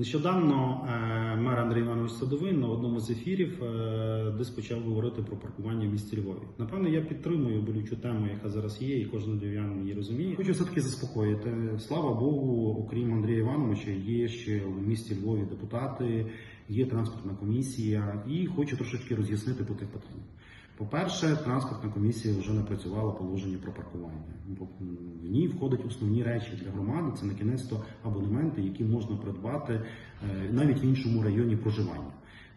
Нещодавно е, мер Андрій Іванович Садовин на одному з ефірів е, десь почав говорити про паркування в місті Львові. Напевно, я підтримую болючу тему, яка зараз є, і кожен львів'янин її розуміє. Хочу все таки заспокоїти. Слава Богу, окрім Андрія Івановича, є ще у місті Львові депутати, є транспортна комісія, і хочу трошечки роз'яснити по тих питаннях. По-перше, транспортна комісія вже напрацювала положення про паркування. В ній входять основні речі для громади. Це на кінець то абонементи, які можна придбати е, навіть в іншому районі проживання.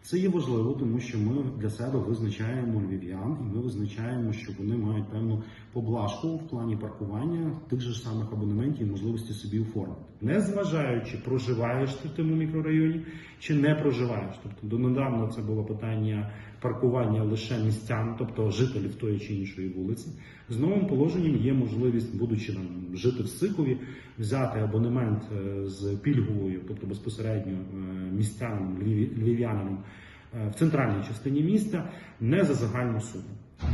Це є важливо, тому що ми для себе визначаємо львів'ян, і ми визначаємо, що вони мають певну поблажку в плані паркування тих же самих абонементів і можливості собі оформити, не зважаючи, проживаєш ти в тому мікрорайоні чи не проживаєш. Тобто донедавна це було питання паркування лише містян, тобто жителів тої чи іншої вулиці. З новим положенням є можливість, будучи там жити в Сикові, взяти абонемент е, з пільговою, тобто безпосередньо е, містянам, львів- львів'янином е, в центральній частині міста, не за загальну суму.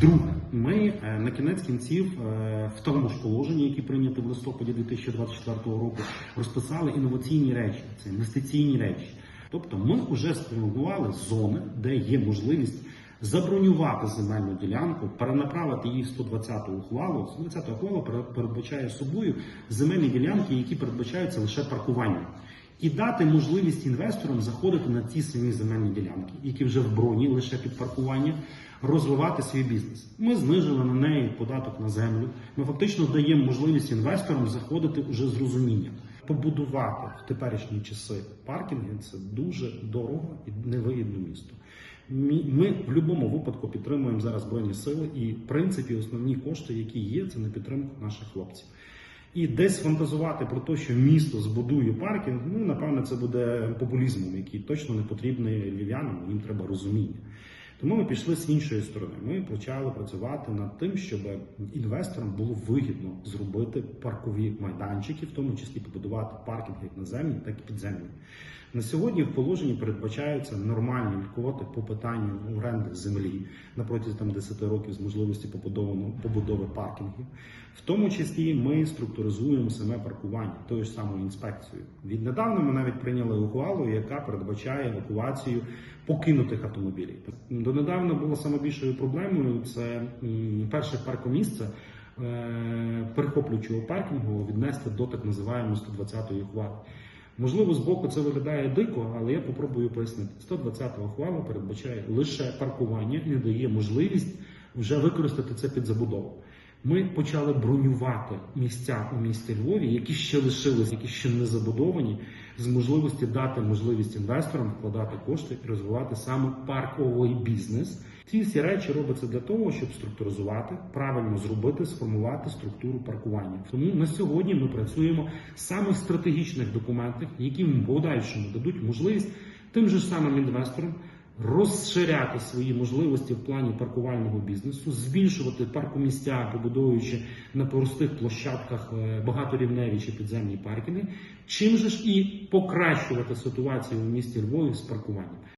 Друге, ми е, на кінець кінців е, в тому ж положенні, яке прийнято в листопаді 2024 року, розписали інноваційні речі, це інвестиційні речі. Тобто ми вже сформували зони, де є можливість забронювати земельну ділянку, перенаправити її в 120 ухвалу. 120 ухвала пере- передбачає собою земельні ділянки, які передбачаються лише паркуванням. І дати можливість інвесторам заходити на ті самі земельні ділянки, які вже в броні лише під паркування, розвивати свій бізнес. Ми знижили на неї податок на землю. Ми фактично даємо можливість інвесторам заходити уже з розумінням. Побудувати в теперішні часи паркінги це дуже дорого і невигідно місто. Ми в будь-якому випадку підтримуємо зараз збройні сили, і в принципі основні кошти, які є, це на підтримку наших хлопців. І десь фантазувати про те, що місто збудує паркінг, ну напевне, це буде популізмом, який точно не потрібний львів'янам, їм треба розуміння. Тому ми пішли з іншої сторони. Ми почали працювати над тим, щоб інвесторам було вигідно зробити паркові майданчики, в тому числі побудувати паркінг як наземні, так і підземні. На сьогодні в положенні передбачаються нормальні квоти по питанню оренди землі на протязі там 10 років з можливості побудови паркінгів. В тому числі ми структуризуємо саме паркування тою ж самою інспекцією. Віднедавна ми навіть прийняли ухвалу, яка передбачає евакуацію покинутих автомобілів. Донедавна було найбільшою проблемою це перше паркомісце е, перехоплюючого паркінгу віднести до так називаємої 120-ї ухвали. Можливо, з боку це виглядає дико, але я попробую пояснити. 120 ухвала передбачає лише паркування не дає можливість вже використати це під забудову. Ми почали бронювати місця у місті Львові, які ще лишились, які ще не забудовані, з можливості дати можливість інвесторам вкладати кошти і розвивати саме парковий бізнес. Ці всі речі робляться для того, щоб структуризувати, правильно зробити, сформувати структуру паркування. Тому на сьогодні ми працюємо саме в стратегічних документах, які в подальшому дадуть можливість тим же самим інвесторам розширяти свої можливості в плані паркувального бізнесу, збільшувати паркомістя, побудовуючи на простих площадках е, багаторівневі чи підземні паркінги, чим же ж і покращувати ситуацію в місті Львові з паркуванням.